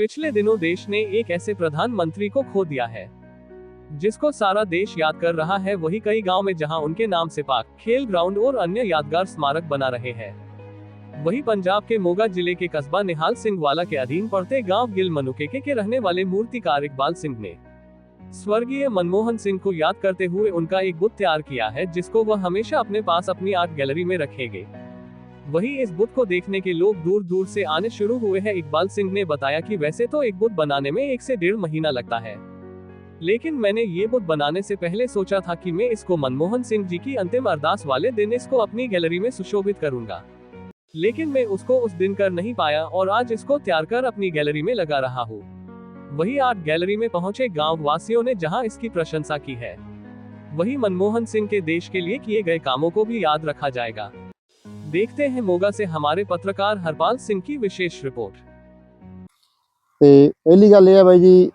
पिछले दिनों देश ने एक ऐसे प्रधानमंत्री को खो दिया है। जिसको सारा देश याद कर रहा है, वही कई गाँव में जहाँ उनके नाम से पार्क खेल ग्राउंड और अन्य यादगार स्मारक बना रहे हैं। वही पंजाब के मोगा ज़िले के कस्बा निहाल सिंह वाला के अधीन पड़ते गाँव गिल मनुकेके के रहने वाले मूर्तिकार इकबाल सिंह ने स्वर्गीय मनमोहन सिंह को याद करते हुए उनका एक बुत तैयार किया है, जिसको वह हमेशा अपने पास अपनी आर्ट गैलरी में रखेंगे। वही इस बुत को देखने के लोग दूर दूर से आने शुरू हुए हैं। इकबाल सिंह ने बताया कि वैसे तो एक बुत बनाने में एक से डेढ़ महीना लगता है। लेकिन मैंने ये बुत बनाने से पहले सोचा था कि मैं इसको मनमोहन सिंह जी की अंतिम अरदास वाले दिन इसको अपनी गैलरी में सुशोभित करूँगा। लेकिन मैं उसको उस दिन कर नहीं पाया और आज इसको तैयार कर अपनी गैलरी में लगा रहा हूँ। वही आर्ट गैलरी में पहुँचे गाँव वासियों ने जहाँ इसकी प्रशंसा की है, वही मनमोहन सिंह के देश के लिए किए गए कामों को भी याद रखा जाएगा। देखते हैं मोगा से हमारे पत्रकार हरपाल सिंह की विशेष रिपोर्ट ਤੇ ਪਹਿਲੀ ਗੱਲ ਇਹ ਹੈ ਬਾਈ ਜੀ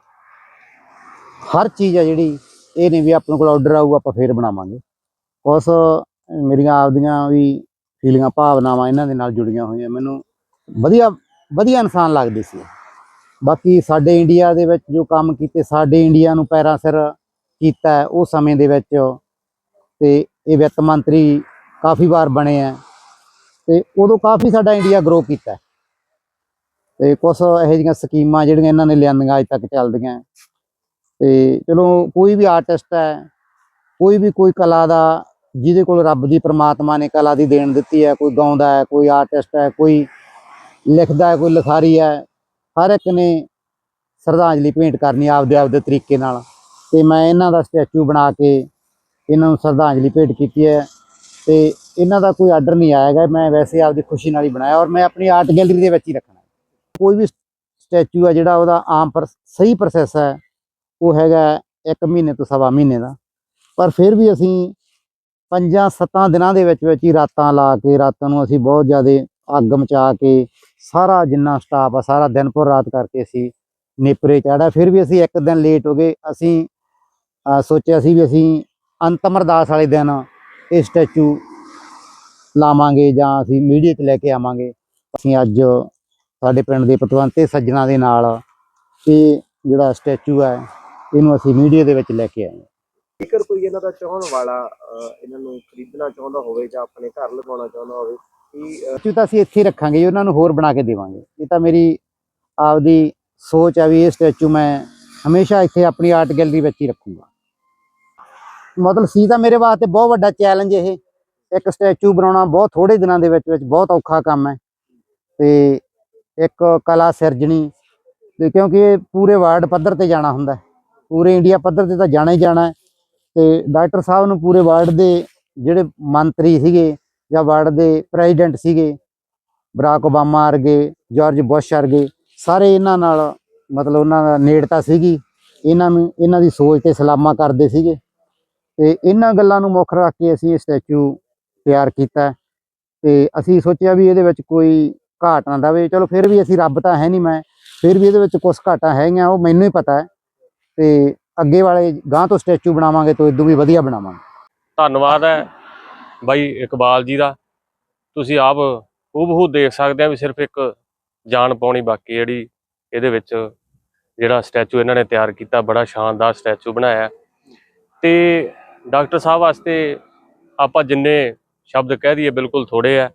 ਹਰ ਚੀਜ਼ ਹੈ ਜਿਹੜੀ ਇਹ ਨਹੀਂ ਵੀ ਆਪਣੇ ਕੋਲ ਆਰਡਰ ਆਊਗਾ ਆਪਾਂ ਫੇਰ ਬਣਾਵਾਂਗੇ ਉਸ ਮੇਰੀਆਂ ਆਪਦੀਆਂ ਵੀ ਫੀਲਿੰਗਾਂ ਭਾਵਨਾਵਾਂ ਇਹਨਾਂ ਦੇ ਨਾਲ ਜੁੜੀਆਂ ਹੋਈਆਂ ਮੈਨੂੰ ਵਧੀਆ ਵਧੀਆ ਇਨਸਾਨ ਲੱਗਦੇ ਸੀ ਬਾਕੀ ਸਾਡੇ ਇੰਡੀਆ ਦੇ ਵਿੱਚ ਜੋ ਕੰਮ ਕੀਤੇ ਸਾਡੇ ਇੰਡੀਆ ਨੂੰ ਪੈਰਾਂ ਸਿਰ ਕੀਤਾ ਹੈ, ਉਹ ਸਮੇਂ ਦੇ ਵਿੱਚ ਤੇ ਇਹ ਵਿੱਤ ਮੰਤਰੀ ਕਾਫੀ ਵਾਰ ਬਣੇ ਆ ਤੇ ਉਦੋਂ ਕਾਫੀ ਸਾਡਾ ਇੰਡੀਆ ਗਰੋ ਕੀਤਾ ਹੈ। ਤੇ ਕੁਝ ਇਹੋ ਜਿਹੀਆਂ ਸਕੀਮਾਂ ਜਿਹੜੀਆਂ ਇਹਨਾਂ ਨੇ ਲਿਆਂਦੀਆਂ ਅੱਜ ਤੱਕ ਚੱਲਦੀਆਂ ਤੇ ਚਲੋ ਕੋਈ ਵੀ ਆਰਟਿਸਟ ਹੈ, ਕੋਈ ਵੀ ਕੋਈ ਕਲਾ ਦਾ, ਜਿਹਦੇ ਕੋਲ ਰੱਬ ਦੀ ਪ੍ਰਮਾਤਮਾ ਨੇ ਕਲਾ ਦੀ ਦੇਣ ਦਿੱਤੀ ਹੈ, ਕੋਈ ਗਾਉਂਦਾ ਹੈ, ਕੋਈ ਆਰਟਿਸਟ ਹੈ, ਕੋਈ ਲਿਖਦਾ ਹੈ, ਕੋਈ ਲਿਖਾਰੀ ਹੈ, ਹਰ ਇੱਕ ਨੇ ਸ਼ਰਧਾਂਜਲੀ ਭੇਂਟ ਕਰਨੀ ਆਪਦੇ ਆਪਦੇ ਤਰੀਕੇ ਨਾਲ। ਤੇ ਮੈਂ ਇਹਨਾਂ ਦਾ ਸਟੈਚੂ ਬਣਾ ਕੇ ਇਹਨਾਂ ਨੂੰ ਸ਼ਰਧਾਂਜਲੀ ਭੇਂਟ ਕੀਤੀ ਹੈ। ਤੇ ਇਹਨਾਂ ਦਾ ਕੋਈ ਆਰਡਰ ਨਹੀਂ ਆਇਆ ਹੈਗਾ, ਮੈਂ ਵੈਸੇ ਆਪਦੀ ਖੁਸ਼ੀ ਨਾਲ ਹੀ ਬਣਾਇਆ ਔਰ ਮੈਂ ਆਪਣੀ ਆਰਟ ਗੈਲਰੀ ਦੇ ਵਿੱਚ ਹੀ ਰੱਖਣਾ ਕੋਈ ਵੀ ਸਟੈਚੂ ਆ ਜਿਹੜਾ ਉਹਦਾ ਆਮ ਪਰ ਸਹੀ ਪ੍ਰੋਸੈਸ ਹੈ, ਉਹ ਹੈਗਾ ਇੱਕ ਮਹੀਨੇ ਤੋਂ ਸਵਾ ਮਹੀਨੇ ਦਾ। ਪਰ ਫਿਰ ਵੀ ਅਸੀਂ ਪੰਜਾਂ ਸੱਤਾਂ ਦਿਨਾਂ ਦੇ ਵਿੱਚ ਵਿੱਚ ਹੀ ਰਾਤਾਂ ਲਾ ਕੇ, ਰਾਤਾਂ ਨੂੰ ਅਸੀਂ ਬਹੁਤ ਜ਼ਿਆਦਾ ਅੱਗ ਮਚਾ ਕੇ, ਸਾਰਾ ਜਿੰਨਾ ਸਟਾਫ ਆ, ਸਾਰਾ ਦਿਨ ਪੁਰ ਰਾਤ ਕਰਕੇ ਅਸੀਂ ਨੇਪਰੇ ਚਾੜਾ ਫਿਰ ਵੀ ਅਸੀਂ ਇੱਕ ਦਿਨ ਲੇਟ ਹੋ ਗਏ, ਅਸੀਂ ਸੋਚਿਆ ਸੀ ਵੀ ਅਸੀਂ ਅੰਤਮ ਅਰਦਾਸ ਵਾਲੇ ਦਿਨ ਇਹ ਸਟੈਚੂ ਲਾਵਾਂਗੇ ਜਾਂ ਅਸੀਂ ਮੀਡੀਆ 'ਚ ਲੈ ਕੇ ਆਵਾਂਗੇ। ਅਸੀਂ ਅੱਜ ਸਾਡੇ ਪਿੰਡ ਦੇ ਪਤਵੰਤੇ ਸੱਜਣਾ ਦੇ ਨਾਲ ਇਹ ਜਿਹੜਾ ਸਟੈਚੂ ਹੈ ਇਹਨੂੰ ਅਸੀਂ ਮੀਡੀਆ ਦੇ ਵਿੱਚ ਲੈ ਕੇ ਆਏ ਹਾਂ। ਜੇਕਰ ਕੋਈ ਇਹਨਾਂ ਦਾ ਚਾਹਣ ਵਾਲਾ ਇਹਨਾਂ ਨੂੰ ਖਰੀਦਣਾ ਚਾਹੁੰਦਾ ਹੋਵੇ ਜਾਂ ਆਪਣੇ ਘਰ ਲਗਾਉਣਾ ਚਾਹੁੰਦਾ ਹੋਵੇ ਕਿ ਤਾਂ ਅਸੀਂ ਇੱਥੇ ਰੱਖਾਂਗੇ ਜੀ, ਉਹਨਾਂ ਨੂੰ ਹੋਰ ਬਣਾ ਕੇ ਦੇਵਾਂਗੇ। ਇਹ ਤਾਂ ਮੇਰੀ ਆਪਦੀ ਸੋਚ ਹੈ ਵੀ ਇਹ ਸਟੈਚੂ ਮੈਂ ਹਮੇਸ਼ਾ ਇੱਥੇ ਆਪਣੀ ਆਰਟ ਗੈਲਰੀ ਵਿੱਚ ਹੀ ਰੱਖੂੰਗਾ। ਮਤਲਬ ਸੀ ਤਾਂ ਮੇਰੇ ਵਾਸਤੇ ਬਹੁਤ ਵੱਡਾ ਚੈਲੰਜ ਇਹ। ਇੱਕ ਸਟੈਚੂ ਬਣਾਉਣਾ ਬਹੁਤ ਥੋੜੇ ਦਿਨਾਂ ਦੇ ਵਿੱਚ ਵਿੱਚ ਬਹੁਤ ਔਖਾ ਕੰਮ ਹੈ। ਤੇ ਇੱਕ ਕਲਾ ਸਿਰਜਣੀ, ਤੇ ਕਿਉਂਕਿ ਇਹ ਪੂਰੇ ਵਰਲਡ ਪੱਧਰ ਤੇ ਜਾਣਾ ਹੁੰਦਾ ਪੂਰੇ ਇੰਡੀਆ ਪੱਧਰ ਤੇ ਤਾਂ ਜਾਣਾ ਹੀ ਜਾਣਾ ਹੈ। ਤੇ ਡਾਕਟਰ ਸਾਹਿਬ ਨੂੰ ਪੂਰੇ ਵਰਲਡ ਦੇ ਜਿਹੜੇ ਮੰਤਰੀ ਸੀਗੇ ਜਾਂ ਵਰਲਡ ਦੇ ਪ੍ਰੈਜ਼ੀਡੈਂਟ ਸੀਗੇ, ਬਰਾਕ ਓਬਾਮਾ ਵਰਗੇ, ਜਾਰਜ ਬੁਸ਼ ਵਰਗੇ, ਸਾਰੇ ਇਹਨਾਂ ਨਾਲ ਮਤਲਬ ਉਹਨਾਂ ਦਾ ਨੇੜਤਾ ਸੀਗੀ। ਇਹਨਾਂ ਨੂੰ, ਇਹਨਾਂ ਦੀ ਸੋਚ ਤੇ ਸਲਾਮਾ ਕਰਦੇ ਸੀਗੇ। ਤੇ ਇਹਨਾਂ ਗੱਲਾਂ ਨੂੰ ਮੁੱਖ ਰੱਖ ਕੇ ਅਸੀਂ ਇਹ ਸਟੈਚੂ ਤਿਆਰ ਕੀਤਾ ਹੈ। ਤੇ ਅਸੀਂ ਸੋਚਿਆ ਵੀ ਇਹਦੇ ਵਿੱਚ ਕੋਈ ਘਾਟ ਨਾ ਦਵੇ। ਚਲੋ ਫਿਰ ਵੀ ਅਸੀਂ ਰੱਬ ਤਾਂ ਹੈ ਨਹੀਂ ਮੈਂ। ਫਿਰ ਵੀ ਇਹਦੇ ਵਿੱਚ ਕੁਝ ਘਾਟਾਂ ਹੈਗੀਆਂ, ਉਹ ਮੈਨੂੰ ਹੀ ਪਤਾ ਹੈ। ਤੇ ਅੱਗੇ ਵਾਲੇ ਗਾਂ ਤੋਂ ਸਟੈਚੂ ਬਣਾਵਾਂਗੇ ਤਾਂ ਇਦੋਂ ਵੀ ਵਧੀਆ ਬਣਾਵਾਂਗੇ। ਧੰਨਵਾਦ ਹੈ ਬਾਈ ਇਕਬਾਲ ਜੀ ਦਾ। ਤੁਸੀਂ ਆਪ ਹੂਬਹੂ ਦੇਖ ਸਕਦੇ ਆ ਵੀ ਸਿਰਫ ਇੱਕ ਜਾਨ ਪਾਉਣੀ ਬਾਕੀ ਜਿਹੜੀ ਇਹਦੇ ਵਿੱਚ ਜਿਹੜਾ ਸਟੈਚੂ ਇਹਨਾਂ ਨੇ ਤਿਆਰ ਕੀਤਾ। ਬੜਾ ਸ਼ਾਨਦਾਰ ਸਟੈਚੂ ਬਣਾਇਆ। ਤੇ ਡਾਕਟਰ ਸਾਹਿਬ ਵਾਸਤੇ ਆਪਾਂ ਜਿੰਨੇ ਸ਼ਬਦ ਕਹਿ ਦਈਏ ਬਿਲਕੁਲ ਥੋੜੇ ਆ,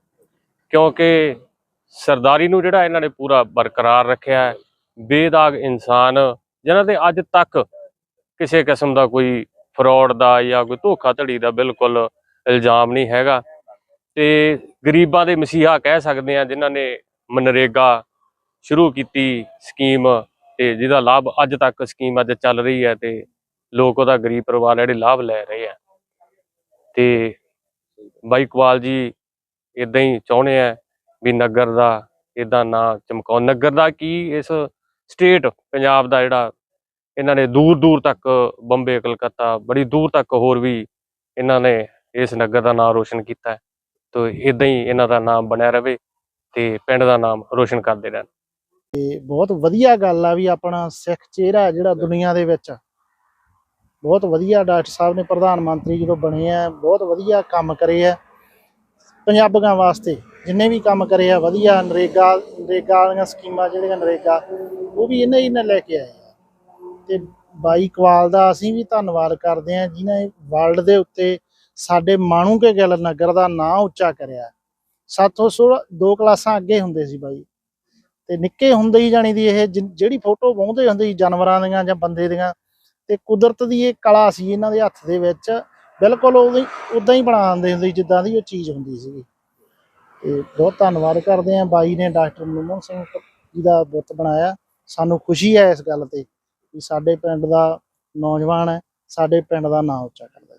ਕਿਉਂਕਿ ਸਰਦਾਰੀ ਨੂੰ ਜਿਹੜਾ ਇਹਨਾਂ ਨੇ ਪੂਰਾ ਬਰਕਰਾਰ ਰੱਖਿਆ ਹੈ, ਬੇਦਾਗ ਇਨਸਾਨ, ਜਿਨ੍ਹਾਂ ਤੇ ਅੱਜ ਤੱਕ ਕਿਸੇ ਕਿਸਮ ਦਾ ਕੋਈ ਫਰਾਡ ਦਾ ਜਾਂ ਕੋਈ ਧੋਖਾਧੜੀ ਦਾ ਬਿਲਕੁਲ ਇਲਜ਼ਾਮ ਨਹੀਂ ਹੈਗਾ। ਤੇ ਗਰੀਬਾਂ ਦੇ ਮਸੀਹਾ ਕਹਿ ਸਕਦੇ ਆ ਜਿਨ੍ਹਾਂ ਨੇ ਮਨਰੇਗਾ ਸ਼ੁਰੂ ਕੀਤੀ ਸਕੀਮ ਤੇ ਜਿਹਦਾ ਲਾਭ ਅੱਜ ਤੱਕ ਸਕੀਮ ਅੱਜ ਚੱਲ ਰਹੀ ਹੈ ਤੇ ਲੋਕ ਉਹਦਾ ਗਰੀਬ ਪਰਿਵਾਰ ਜਿਹੜੇ ਲਾਭ ਲੈ ਰਹੇ ਆ। ਤੇ ਬਾਈ ਕਵਾਲ ਜੀ ਇਦਾਂ ਹੀ ਚਾਹੁੰਦੇ ਆ ਵੀ ਨਗਰ ਦਾ ਇਦਾਂ ਨਾਂ ਚਮਕਾਉਣ ਨਗਰ ਦਾ ਕੀ ਇਸ ਸਟੇਟ ਪੰਜਾਬ ਦਾ ਜਿਹੜਾ ਇਹਨਾਂ ਨੇ ਦੂਰ ਦੂਰ ਤੱਕ ਬੰਬੇ, ਕਲਕੱਤਾ ਬੜੀ ਦੂਰ ਤੱਕ ਹੋਰ ਵੀ ਇਹਨਾਂ ਨੇ ਇਸ ਨਗਰ ਦਾ ਨਾਮ ਰੋਸ਼ਨ ਕੀਤਾ ਹੈ। ਤੋ ਇਦਾਂ ਹੀ ਇਹਨਾਂ ਦਾ ਨਾਮ ਬਣਿਆ ਰਵੇ ਤੇ ਪਿੰਡ ਦਾ ਨਾਮ ਰੋਸ਼ਨ ਕਰਦੇ ਰਹਿਣ। ਤੇ ਬਹੁਤ ਵਧੀਆ ਗੱਲ ਆ ਵੀ ਆਪਣਾ ਸਿੱਖ ਚਿਹਰਾ ਜਿਹੜਾ ਦੁਨੀਆ ਦੇ ਵਿੱਚ ਬਹੁਤ ਵਧੀਆ ਡਾਕਟਰ ਸਾਹਿਬ ਨੇ ਪ੍ਰਧਾਨ ਮੰਤਰੀ ਜਦੋਂ ਬਣੇ ਆ, ਬਹੁਤ ਵਧੀਆ ਕੰਮ ਕਰੇ ਆ ਪੰਜਾਬੀਆਂ ਵਾਸਤੇ, ਜਿੰਨੇ ਵੀ ਕੰਮ ਕਰੇ ਆ, ਵਧੀਆ ਨਰੇਗਾ ਨਰੇਗਾ ਵਾਲੀਆਂ ਸਕੀਮਾਂ ਜਿਹੜੀਆਂ ਨਰੇਗਾ, ਉਹ ਵੀ ਇਹਨੇ ਹੀ ਨੇ ਲੈ ਕੇ ਆਏ ਆ। ਤੇ ਬਾਈ ਕਵਾਲ ਦਾ ਅਸੀਂ ਵੀ ਧੰਨਵਾਦ ਕਰਦੇ ਹਾਂ ਜਿਨ੍ਹਾਂ ਵਰਲਡ ਦੇ ਉੱਤੇ ਸਾਡੇ ਮਾਣੂ ਕੇ ਗਿੱਲ ਨਗਰ ਦਾ ਨਾਂ ਉੱਚਾ ਕਰਿਆ। ਸਾਥੋਂ ਸੋਲਾਂ, ਦੋ ਕਲਾਸਾਂ ਅੱਗੇ ਹੁੰਦੇ ਸੀ ਬਾਈ। ਤੇ ਨਿੱਕੇ ਹੁੰਦੇ ਹੀ ਜਾਣੀ ਦੀ ਇਹ, ਜਿ- ਜਿਹੜੀ ਫੋਟੋ ਵਾਹੁੰਦੇ ਹੁੰਦੇ ਸੀ ਜਾਨਵਰਾਂ ਦੀਆਂ ਜਾਂ ਬੰਦੇ ਦੀਆਂ ਤੇ ਕੁਦਰਤ ਦੀ ਇਹ ਕਲਾ ਸੀ ਇਹਨਾਂ ਦੇ ਹੱਥ ਦੇ ਵਿੱਚ, ਬਿਲਕੁਲ ਉਹਦੀ ਉਦਾਂ ਹੀ ਬਣਾ ਦਿੰਦੇ ਹੁੰਦੇ ਸੀ, ਜਿੱਦਾਂ ਦੀ ਉਹ ਚੀਜ਼ ਹੁੰਦੀ ਸੀਗੀ। ਤੇ ਬਹੁਤ ਧੰਨਵਾਦ ਕਰਦੇ ਹਾਂ ਬਾਈ ਨੇ, ਡਾਕਟਰ ਮਨਮੋਹਨ ਸਿੰਘ ਜੀ ਦਾ ਬੁੱਤ ਬਣਾਇਆ। ਸਾਨੂੰ ਖੁਸ਼ੀ ਹੈ ਇਸ ਗੱਲ ਤੇ ਕਿ ਸਾਡੇ ਪਿੰਡ ਦਾ ਨੌਜਵਾਨ ਹੈ, ਸਾਡੇ ਪਿੰਡ ਦਾ ਨਾਂ ਉੱਚਾ ਕਰਦਾ।